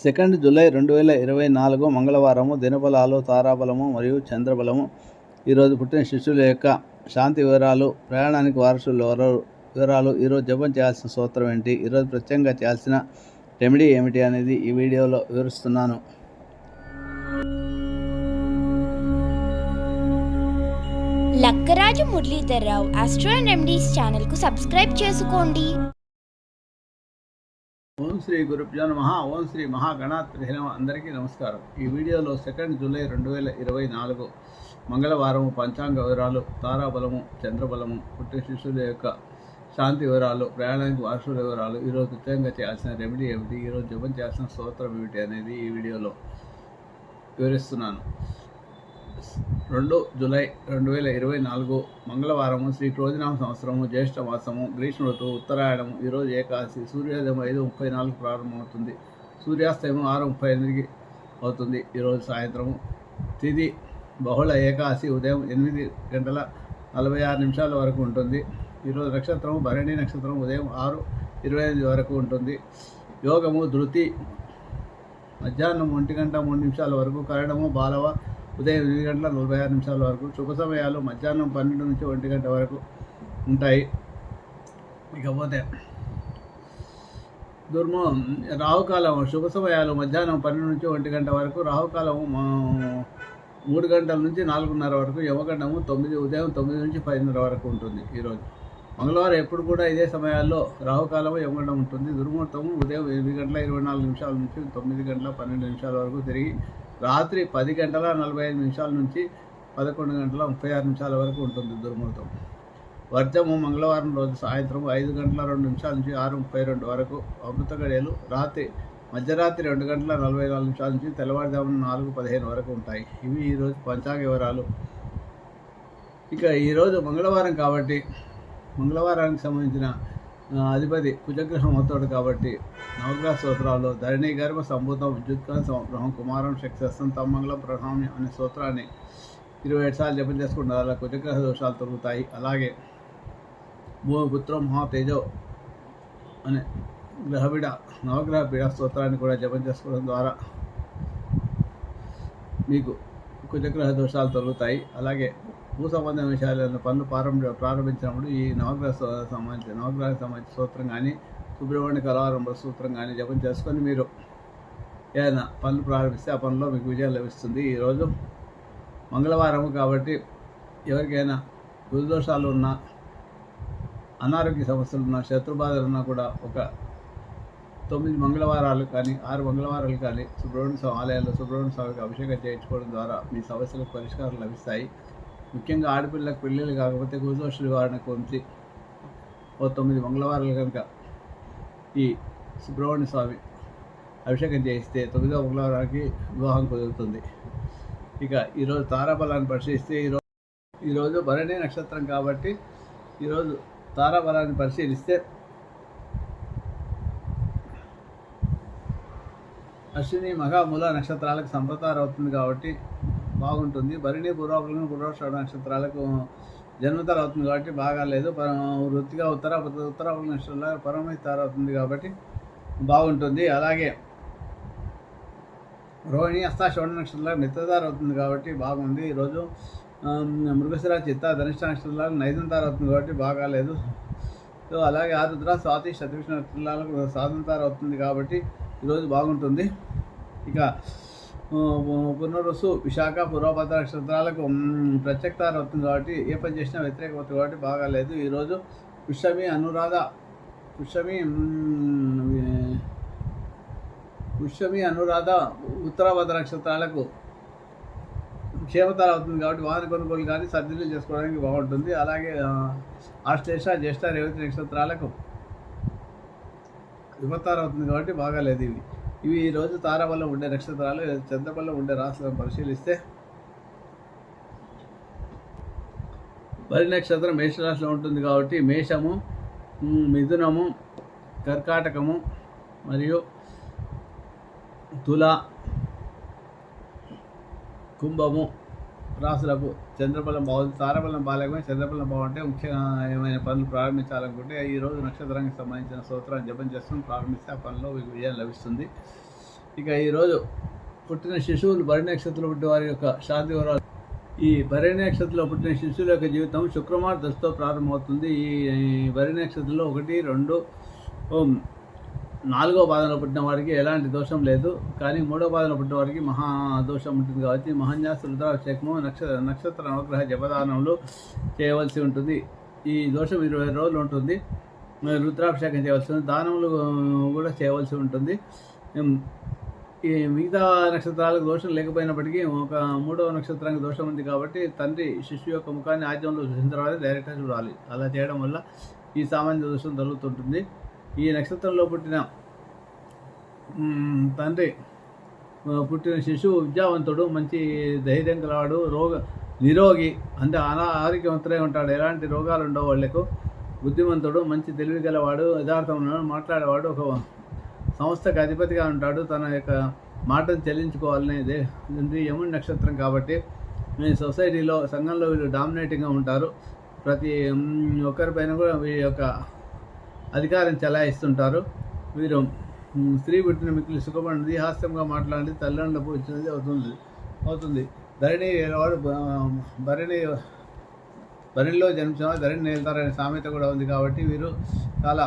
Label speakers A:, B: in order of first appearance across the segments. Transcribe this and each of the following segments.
A: Second July రెండు వేల ఇరవై నాలుగు మంగళవారము దినబలాలు తారాబలము మరియు చంద్రబలము. ఈరోజు పుట్టిన శిష్యుల యొక్క శాంతి వివరాలు ప్రయాణానికి వారసులు వివరాలు ఈరోజు జపం చేయాల్సిన సూత్రం ఏంటి ఈరోజు ప్రత్యేకంగా చేయాల్సిన రెమెడీ ఏమిటి అనేది ఈ వీడియోలో వివరిస్తున్నాను.
B: లక్కరాజు మురళీధర్రావు ఆస్ట్రో రెమెడీస్ ఛానల్కు సబ్స్క్రైబ్ చేసుకోండి.
A: శ్రీ గురుభ్యో నమ. ఓం శ్రీ మహాగణాత్రి నమ. అందరికీ నమస్కారం. ఈ వీడియోలో సెకండ్ జూలై రెండు వేల ఇరవై నాలుగు మంగళవారము పంచాంగ వివరాలు తారాబలము చంద్రబలము పుట్టిన శిష్యుల యొక్క శాంతి వివరాలు ప్రయాణానికి వారసుల వివరాలు ఈరోజు ప్రత్యేకంగా చేయాల్సిన రెమెడీ ఏమిటి ఈరోజు జపం చేయాల్సిన స్తోత్రం ఏమిటి అనేది ఈ వీడియోలో వివరిస్తున్నాను. రెండు జూలై రెండు వేల ఇరవై నాలుగు మంగళవారము శ్రీ క్రోజనామ సంవత్సరము జ్యేష్ఠ మాసము గ్రీష్మ ఋతువు ఉత్తరాయణము ఈరోజు ఏకాదశి సూర్యోదయం ఐదు ముప్పై నాలుగు ప్రారంభమవుతుంది. సూర్యాస్తయం ఆరు ముప్పై ఎనిమిదికి అవుతుంది. ఈరోజు సాయంత్రము తిది బహుళ ఏకాదశి ఉదయం ఎనిమిది గంటల నలభై ఆరు నిమిషాల వరకు ఉంటుంది. ఈరోజు నక్షత్రం భరణి నక్షత్రం ఉదయం ఆరు ఇరవై ఎనిమిది వరకు ఉంటుంది. యోగము ధృతి మధ్యాహ్నం ఒంటి గంట మూడు నిమిషాల వరకు కరణము బాలవ ఉదయం ఎనిమిది గంటల నలభై ఆరు నిమిషాల వరకు శుభ సమయాలు మధ్యాహ్నం పన్నెండు నుంచి ఒంటి గంట వరకు ఉంటాయి. ఇకపోతే దుర్మ రాహుకాలం శుభ సమయాలు మధ్యాహ్నం పన్నెండు నుంచి ఒంటి గంట వరకు రాహుకాలం మా- మూడు గంటల నుంచి నాలుగున్నర వరకు యమగండము తొమ్మిది ఉదయం తొమ్మిది నుంచి పదిన్నర వరకు ఉంటుంది ఈరోజు మంగళవారం ఎప్పుడు కూడా ఇదే సమయాల్లో రాహుకాలము యమగండం ఉంటుంది. దుర్ముహూర్తము ఉదయం ఎనిమిది గంటల ఇరవై నాలుగు నిమిషాల నుంచి తొమ్మిది గంటల పన్నెండు నిమిషాల వరకు తిరిగి రాత్రి పది గంటల నలభై ఐదు నిమిషాల నుంచి పదకొండు గంటల ముప్పై ఆరు నిమిషాల వరకు ఉంటుంది దుర్ముహూర్తం. వర్జము మంగళవారం రోజు సాయంత్రం ఐదు గంటల రెండు నిమిషాల నుంచి ఆరు ముప్పై రెండు వరకు అమృత గడియలు రాత్రి మధ్యరాత్రి రెండు గంటల నలభై నాలుగు నిమిషాల నుంచి తెల్లవారుజామున నాలుగు పదిహేను వరకు ఉంటాయి. ఇవి ఈరోజు పంచాంగ వివరాలు. ఇక ఈరోజు మంగళవారం కాబట్టి మంగళవారానికి సంబంధించిన అధిపతి కుజగ్రహం అవుతాడు కాబట్టి నవగ్రహ స్తోత్రాలు ధరణి గర్భ సంభూతం విద్యుత్కాంత సంగ్రహం కుమారం శక్తి తమ్మంగళం ప్రణామి అనే స్తోత్రాన్ని ఇరవై ఏడు సార్లు జపం చేసుకుంటారు అలా కుజగ్రహ దోషాలు తొలుగుతాయి. అలాగే భూమిపుత్రం మహాతేజో అనే గ్రహబిడ నవగ్రహ పీడ స్తోత్రాన్ని కూడా జపం చేసుకోవడం ద్వారా మీకు కుజగ్రహ దోషాలు తొలుగుతాయి. అలాగే భూ సంబంధ విషయాలను పనులు ప్రారంభ ప్రారంభించినప్పుడు ఈ నవగ్రహ సంబంధించిన నవగ్రహ సంబంధించిన సూత్రం కానీ సుబ్రహ్మణ్య కళారంభ సూత్రం కానీ జపం చేసుకొని మీరు ఏదైనా పనులు ప్రారంభిస్తే ఆ పనిలో మీకు విజయం లభిస్తుంది. ఈరోజు మంగళవారం కాబట్టి ఎవరికైనా గురుదోషాలు ఉన్నా అనారోగ్య సమస్యలు ఉన్నా శత్రుబాధలు ఉన్నా కూడా ఒక తొమ్మిది మంగళవారాలు కానీ ఆరు మంగళవారాలు కానీ సుబ్రహ్మణ్య స్వామి ఆలయాల్లో సుబ్రహ్మణ్య స్వామికి అభిషేకం చేయించుకోవడం ద్వారా మీ సమస్యలకు పరిష్కారం లభిస్తాయి. ముఖ్యంగా ఆడపిల్లలకు పెళ్ళిళ్ళు కాకపోతే గురుదోష వారిని కొంచి ఓ తొమ్మిది మంగళవారాలు కనుక ఈ సుబ్రహ్మణ్య స్వామి అభిషేకం చేయిస్తే తొమ్మిదో మంగళవారానికి వివాహం కుదురుతుంది. ఇక ఈరోజు తారాబలాన్ని పరిశీలిస్తే ఈరోజు ఈరోజు భరణి నక్షత్రం కాబట్టి ఈరోజు తారాబలాన్ని పరిశీలిస్తే అశ్విని మహా మూల నక్షత్రాలకు సంప్రదాయం అవుతుంది కాబట్టి బాగుంటుంది. భరణి పూర్వపులను పురోష నక్షత్రాలకు జన్మతర అవుతుంది కాబట్టి బాగాలేదు పర వృత్తిగా ఉత్తర ఉత్తరాపుల నక్షత్రంలో పరమహితార అవుతుంది కాబట్టి బాగుంటుంది. అలాగే రోహిణి అస్తా శ్రవణ నక్షత్రంలో మిత్రధార అవుతుంది కాబట్టి బాగుంది. ఈరోజు ఆమ్, మృగశిర చిత్త ధనిష్ట నక్షత్రంలో నైదంతార అవుతుంది కాబట్టి బాగాలేదు సో అలాగే ఆరుద్ర స్వాతి శతవిష్ణ నక్షత్రాలకు సాధంతార అవుతుంది కాబట్టి ఈరోజు బాగుంటుంది. ఇక పునరుసు విశాఖ పూర్వభద్ర నక్షత్రాలకు మ్, అవుతుంది కాబట్టి ఏ పని చేసినా వ్యతిరేకం అవుతుంది కాబట్టి బాగాలేదు ఈరోజు పుష్యమి అనురాధ పుష్యమి పుష్యమి అనురాధ ఉత్తరాభద్ర నక్షత్రాలకు క్షేమతర అవుతుంది కాబట్టి వాహన కొనుగోలు కానీ సర్జరీలు చేసుకోవడానికి బాగుంటుంది. అలాగే ఆశ్లేష జ్యేష్ఠ రేవతి నక్షత్రాలకు విపత్తార అవుతుంది కాబట్టి బాగాలేదు ఇవి. ఇవి ఈరోజు తార వల్ల ఉండే నక్షత్రాలు చంద్ర ఉండే రాశులను పరిశీలిస్తే వరి నక్షత్రం మేషరాశిలో ఉంటుంది కాబట్టి మేషము మిథునము కర్కాటకము మరియు తుల కుంభము రాసులకు చంద్రబలం బాగుంది తారబలం బాలేకపోయినా చంద్రబలం బాగుంటే ముఖ్యమైన పనులు ప్రారంభించాలనుకుంటే ఈ రోజు నక్షత్రానికి సంబంధించిన స్తోత్రాన్ని జపం చేసుకుని ప్రారంభిస్తే ఆ పనిలో మీకు విజయం లభిస్తుంది. ఇక ఈరోజు పుట్టిన శిశువులు భరణి నక్షత్రంలో పుట్టిన వారి యొక్క శాంతి వివరాలు. ఈ భరణి నక్షత్రంలో పుట్టిన శిశువుల యొక్క జీవితం శుక్రవారం దశతో ప్రారంభమవుతుంది. ఈ ఈ నక్షత్రంలో ఒకటి రెండు నాలుగో బాధలో పుట్టిన వారికి ఎలాంటి దోషం లేదు కానీ మూడో బాధలో పుట్టిన వారికి మహా దోషం ఉంటుంది కాబట్టి మహాన్యాస రుద్రాభిషేకము నక్షత్ర నక్షత్ర నవగ్రహ జపదానములు చేయవలసి ఉంటుంది. ఈ దోషం ఇరవై రోజులు ఉంటుంది. రుద్రాభిషేకం చేయవలసి ఉంటుంది. దానములు కూడా చేయవలసి ఉంటుంది. ఈ మిగతా నక్షత్రాలకు దోషం లేకపోయినప్పటికీ ఒక మూడవ నక్షత్రానికి దోషం ఉంది కాబట్టి తండ్రి శిశువు యొక్క ముఖాన్ని ఆద్యంలో చూసిన తర్వాత డైరెక్ట్గా చూడాలి. అలా చేయడం వల్ల ఈ సామాన్య దోషం తొలుగుతుంటుంది. ఈ నక్షత్రంలో పుట్టిన తండ్రి పుట్టిన శిశువు విద్యావంతుడు మంచి ధైర్యం గలవాడు రోగ నిరోగి అంటే అనా ఆరోగ్యవంతుడై ఉంటాడు. ఎలాంటి రోగాలు ఉండవు వాళ్ళకు. బుద్ధిమంతుడు మంచి తెలివి గలవాడు యథార్థం మాట్లాడేవాడు ఒక సంస్థకు అధిపతిగా ఉంటాడు. తన యొక్క మాటను చెల్లించుకోవాలనేది ఇది యముడి నక్షత్రం కాబట్టి మీ సొసైటీలో సంఘంలో వీళ్ళు డామినేటింగ్గా ఉంటారు. ప్రతి ఒక్కరిపైన కూడా వీరి యొక్క అధికారం చెలాయిస్తుంటారు. వీరు స్త్రీ పుట్టిన మిక్కులు సుఖపడినది హాస్యంగా మాట్లాడి తల్లిదండ్రులకు ఇచ్చినది అవుతుంది అవుతుంది. ధరణి వాడు భరణి భరణిలో జన్మించిన ధరణి నేల్తారనే సామెత కూడా ఉంది కాబట్టి వీరు చాలా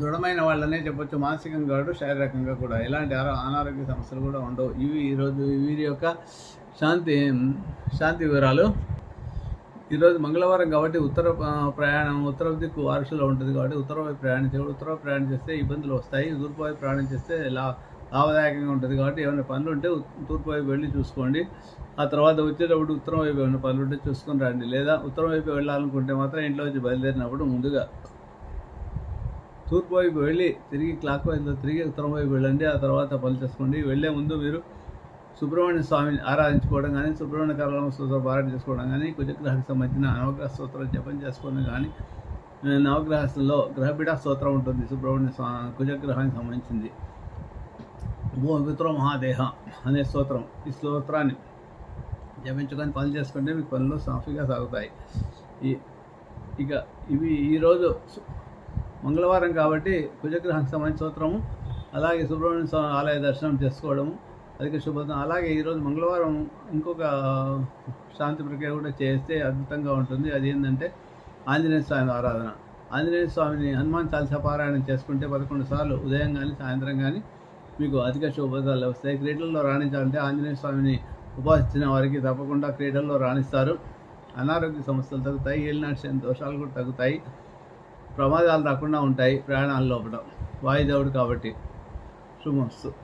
A: దృఢమైన వాళ్ళనే చెప్పొచ్చు. మానసికంగా కాదు శారీరకంగా కూడా ఎలాంటి అనారోగ్య సమస్యలు కూడా ఉండవు. ఇవి ఈరోజు వీరి యొక్క శాంతి శాంతి వివరాలు. ఈరోజు మంగళవారం కాబట్టి ఉత్తర ప్రయాణం ఉత్తర దిక్కు వారసులో ఉంటుంది కాబట్టి ఉత్తర వైపు ప్రయాణించకూడదు ఉత్తర ప్రయాణం చేస్తే ఇబ్బందులు వస్తాయి. తూర్పు వైపు ప్రయాణం చేస్తే లా లాభదాయకంగా ఉంటుంది కాబట్టి ఏమైనా పనులు ఉంటే తూర్పు వైపు వెళ్ళి చూసుకోండి. ఆ తర్వాత వచ్చేటప్పుడు ఉత్తరం వైపు ఏమైనా పనులు ఉంటే చూసుకొని రండి. లేదా ఉత్తరం వైపు వెళ్ళాలనుకుంటే మాత్రం ఇంట్లో వచ్చి బయలుదేరినప్పుడు ముందుగా తూర్పు వైపు వెళ్ళి తిరిగి క్లాక్ వైపు తిరిగి ఉత్తరం వైపు వెళ్ళండి. ఆ తర్వాత పనులు చేసుకోండి. వెళ్ళే ముందు మీరు సుబ్రహ్మణ్య స్వామిని ఆరాధించుకోవడం కానీ సుబ్రహ్మణ్య కరళం స్తోత్రం పారాయణ చేసుకోవడం కానీ కుజగ్రహానికి సంబంధించిన నవగ్రహ స్తోత్రం జపం చేసుకోవడం కానీ ఆ, నవగ్రహస్థంలో గ్రహపీఠ స్తోత్రం ఉంటుంది సుబ్రహ్మణ్య స్వా కుజగ్రహానికి సంబంధించింది. భూమిత్రో మహాదేహ అనే స్తోత్రం. ఈ స్తోత్రాన్ని జపించుకొని పనులు చేసుకుంటే మీకు పనులు సాఫీగా సాగుతాయి. ఈ ఇక ఇవి ఈరోజు మంగళవారం కాబట్టి కుజగ్రహానికి సంబంధించిన స్తోత్రము అలాగే సుబ్రహ్మణ్య స్వామి ఆలయ దర్శనం చేసుకోవడము అధిక శుభోదయం. అలాగే ఈరోజు మంగళవారం ఇంకొక శాంతి ప్రక్రియ కూడా చేస్తే అద్భుతంగా ఉంటుంది. అది ఏంటంటే ఆంజనేయ స్వామి ఆరాధన. ఆంజనేయ స్వామిని హనుమాన్ చాలీసా పారాయణం చేసుకుంటే పదకొండు సార్లు ఉదయం కానీ సాయంత్రం కానీ మీకు అధిక శుభోదాలు వస్తాయి. క్రీడల్లో రాణించాలంటే ఆంజనేయ స్వామిని ఉపాసించిన వారికి తప్పకుండా క్రీడల్లో రాణిస్తారు. అనారోగ్య సమస్యలు తగ్గుతాయి. ఏలినాటి దోషాలు కూడా తగ్గుతాయి. ప్రమాదాలు రాకుండా ఉంటాయి ప్రయాణాల లోపల. వాయుదేవుడు కాబట్టి. శుభమస్తు.